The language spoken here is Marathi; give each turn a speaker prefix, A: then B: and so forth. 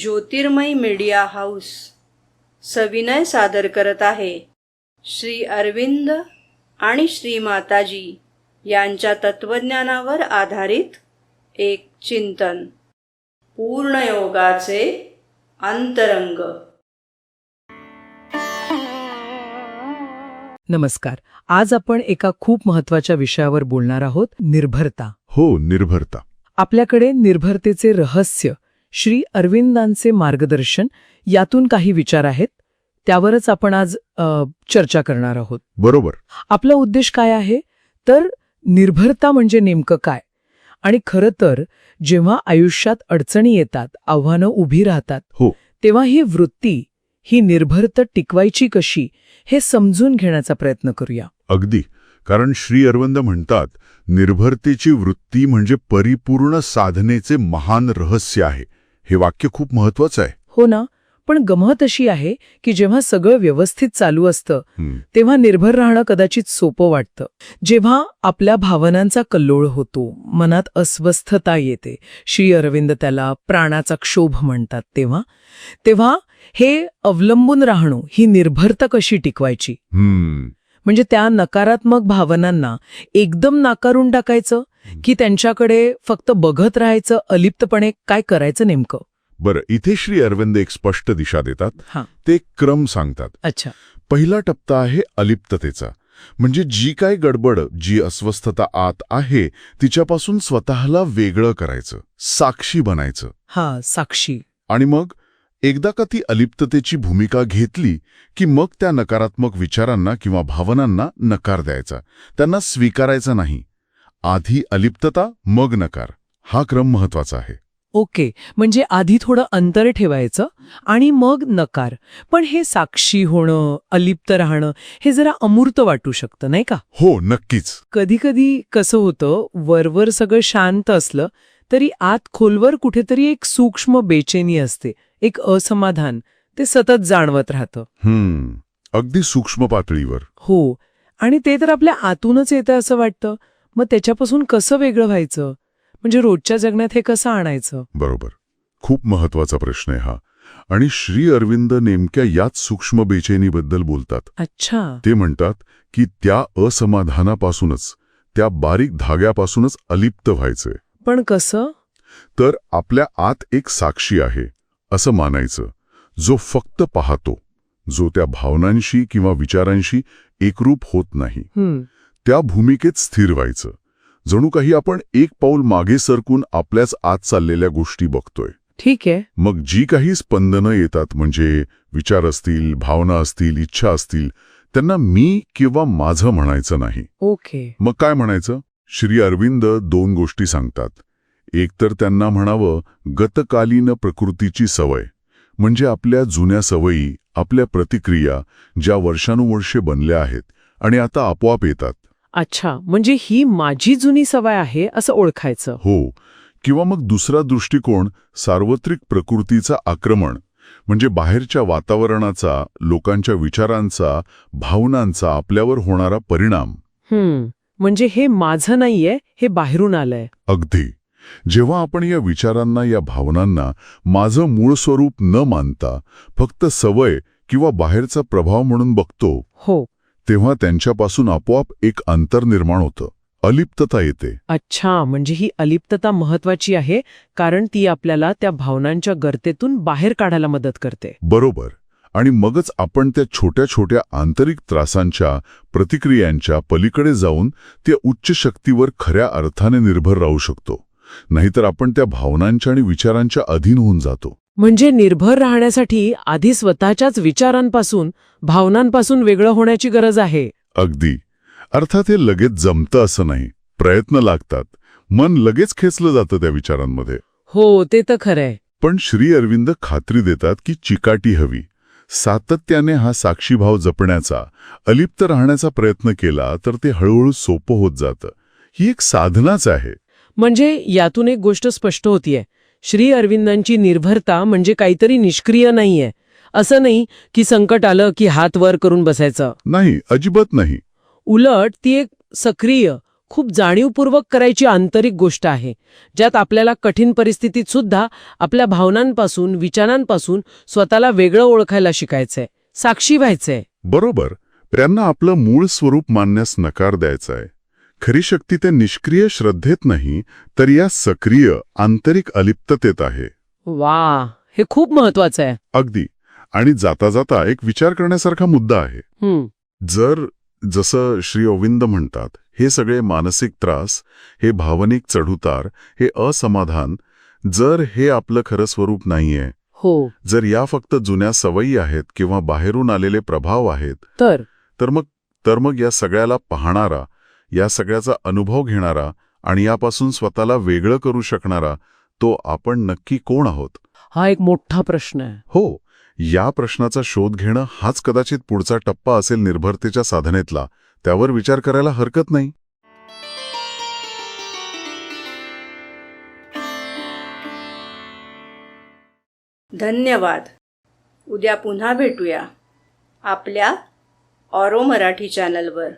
A: ज्योतिर्मय मीडिया हाऊस सविनय सादर करत आहे. श्री अरविंद आणि श्री माताजी यांच्या तत्वज्ञानावर आधारित एक चिंतन. पूर्णयोगाचे अंतरंग.
B: नमस्कार. आज आपण एका खूप महत्त्वाच्या विषयावर बोलणार आहोत निर्भरता.
C: हो निर्भरता.
B: आपल्याकडे निर्भरतेचे रहस्य श्री अरविंदांचे मार्गदर्शन यातून काही विचार आहेत त्यावरच आपण आज चर्चा करणार आहोत.
C: बरोबर.
B: आपला उद्देश काय आहे? तर निर्भरता म्हणजे नेमकं काय? आणि खरं तर जेव्हा आयुष्यात अडचणी येतात आव्हानं उभी राहतात
C: हो.
B: तेव्हा ही वृत्ती ही निर्भरता टिकवायची कशी हे समजून घेण्याचा प्रयत्न करूया.
C: अगदी. कारण श्री अरविंद म्हणतात निर्भरतेची वृत्ती म्हणजे परिपूर्ण साधनेचे महान रहस्य आहे. हे वाक्य खूप महत्वाचं आहे.
B: हो ना पण गमत अशी आहे की जेव्हा सगळं व्यवस्थित चालू असतं तेव्हा निर्भर राहणं कदाचित सोपं वाटतं. जेव्हा आपल्या भावनांचा कल्लोळ होतो मनात अस्वस्थता येते श्री अरविंद त्याला प्राणाचा क्षोभ म्हणतात तेव्हा तेव्हा हे अवलंबून राहणं ही निर्भरता कशी टिकवायची? म्हणजे त्या नकारात्मक भावनांना एकदम नाकारून टाकायचं? की त्यांच्याकडे फक्त बघत राहायचं अलिप्तपणे काय करायचं नेमकं?
C: बरं इथे श्री अरविंद एक स्पष्ट दिशा देतात.
B: हां.
C: ते क्रम सांगतात.
B: अच्छा.
C: पहिला टप्पा आहे अलिप्ततेचा. म्हणजे जी काय गडबड जी अस्वस्थता आत आहे तिच्यापासून स्वतःला वेगळं करायचं साक्षी बनायचं.
B: हा साक्षी.
C: आणि मग एकदा का ती अलिप्ततेची भूमिका घेतली की मग त्या नकारात्मक विचारांना किंवा भावनांना नकार द्यायचा. त्यांना स्वीकारायचा नाही. आधी अलिप्तता मग नकार. हा क्रम महत्त्वाचा आहे.
B: ओके म्हणजे आधी थोडं अंतर ठेवायचं आणि मग नकार. पण हे साक्षी होणं अलिप्त राहणं हे जरा अमूर्त वाटू शकतं नाही का?
C: हो नक्कीच.
B: कधीकधी कसं होतं वरवर सगळं शांत असलं तरी आत खोलवर कुठेतरी एक सूक्ष्म बेचेनी असते एक असमाधान. ते सतत जाणवत राहतं.
C: हम्म अगदी सूक्ष्म पातळीवर.
B: हो आणि ते तर आपल्या आतूनच येतं असं वाटतं. मग त्याच्यापासून कसं वेगळं व्हायचं? म्हणजे रोजच्या जगण्यात हे कसं आणायचं?
C: बरोबर. खूप महत्त्वाचा प्रश्न आहे हा. आणि श्री अरविंद नेमक्या याच सूक्ष्म बेचैनीबद्दल बोलतात.
B: अच्छा.
C: ते म्हणतात की त्या असमाधानापासूनच त्या बारीक धाग्यापासूनच अलिप्त व्हायचंय
B: पण कसं?
C: तर आपल्या आत एक साक्षी आहे असं मानायचं जो फक्त पाहतो जो त्या भावनांशी किंवा विचारांशी एकरूप होत नाही. त्या भूमिकेत स्थिर व्हायचं. जणू काही आपण एक पाऊल मागे सरकून आपल्याच आत चाललेल्या गोष्टी बघतोय.
B: ठीक आहे.
C: मग जी काही स्पंदनं येतात म्हणजे विचार असतील भावना असतील इच्छा असतील त्यांना मी किंवा माझं म्हणायचं नाही.
B: ओके.
C: मग काय म्हणायचं? श्री अरविंद दोन गोष्टी सांगतात. एक तर त्यांना म्हणावं गतकालीन प्रकृतीची सवय म्हणजे आपल्या जुन्या सवयी आपल्या प्रतिक्रिया ज्या वर्षानुवर्षे बनल्या आहेत आणि आता आपोआप येतात.
B: अच्छा म्हणजे ही माझी जुनी सवय आहे असं ओळखायचं.
C: हो किंवा मग दुसरा दृष्टिकोन सार्वत्रिक प्रकृतीचा आक्रमण म्हणजे बाहेरच्या वातावरणाचा लोकांच्या विचारांचा भावनांचा आपल्यावर होणारा परिणाम.
B: हम्म म्हणजे हे माझं नाहीये हे बाहेरून आलंय.
C: अगदी. जेव्हा आपण या विचारांना या भावनांना माझं मूळ स्वरूप न मानता फक्त सवय किंवा बाहेरचा प्रभाव म्हणून बघतो
B: हो.
C: तेव्हा त्यांच्यापासून आपोआप एक अंतर निर्माण होतं. अलिप्तता येते.
B: अच्छा म्हणजे ही अलिप्तता महत्वाची आहे कारण ती आपल्याला त्या भावनांच्या गर्तेतून बाहेर काढायला मदत करते.
C: बरोबर. आणि मगच आपण त्या छोट्या छोट्या आंतरिक त्रासांच्या प्रतिक्रियांच्या पलीकडे जाऊन त्या उच्च शक्तीवर खऱ्या अर्थाने निर्भर राहू शकतो. नाहीतर आपण त्या भावनांच्या आणि विचारांच्या अधीन होऊन जातो.
B: म्हणजे निर्भर राहण्यासाठी आधी स्वतःच्याच विचारांपासून भावनांपासून वेगळं होण्याची गरज आहे.
C: अगदी. अर्थात हे लगेच जमतं असं नाही. प्रयत्न लागतात. मन लगेच खेचलं जातं त्या विचारांमध्ये.
B: हो ते तर खरंय.
C: पण श्री अरविंद खात्री देतात की चिकाटी हवी. सातत्याने हा साक्षीभाव जपण्याचा अलिप्त राहण्याचा प्रयत्न केला तर ते हळूहळू सोपं होत जातं. ही एक साधनाच आहे.
B: म्हणजे यातून एक गोष्ट स्पष्ट होतीये. श्री अरविंदांची निर्भरता म्हणजे काहीतरी निष्क्रिय नाहीये. असं नाही की संकट आलं की हात वर करून बसायचं.
C: नाही अजिबात नाही.
B: उलट ती एक सक्रिय खूप जाणीवपूर्वक करायची आंतरिक गोष्ट आहे ज्यात आपल्याला कठीण परिस्थितीत सुद्धा आपल्या भावनांपासून विचारांपासून स्वतःला वेगळं ओळखायला शिकायचंय साक्षी व्हायचंय.
C: बरोबर. त्यांना आपलं मूळ स्वरूप मानण्यास नकार द्यायचा आहे. खरी शक्ती त्या निष्क्रिय श्रद्धेत नाही तर या सक्रिय आंतरिक अलिप्ततेत आहे.
B: वा हे खूप महत्वाचं आहे.
C: अगदी. आणि जाता जाता एक विचार करण्यासारखा मुद्दा आहे.
B: हम्म.
C: जर जसं श्री अरविंद म्हणतात हे सगळे मानसिक त्रास हे भावनिक चढउतार हे असमाधान जर हे आपलं खरं स्वरूप नाहीये
B: हो.
C: जर या फक्त जुन्या सवयी आहेत किंवा बाहेरून आलेले प्रभाव आहेत
B: तर?
C: तर मग तर मग या सगळ्याला पाहणारा या सगळ्याचा अनुभव घेणारा आणि यापासून स्वतःला वेगळं करू शकणारा तो आपण नक्की कोण आहोत?
B: हा एक मोठा प्रश्न आहे.
C: हो या प्रश्नाचा शोध घेणं हाच कदाचित पुढचा टप्पा असेल निर्भरतेच्या साधनेतला. त्यावर विचार करायला हरकत नाही.
A: धन्यवाद. उद्या पुन्हा भेटूया आपल्या ऑरो मराठी चॅनलवर.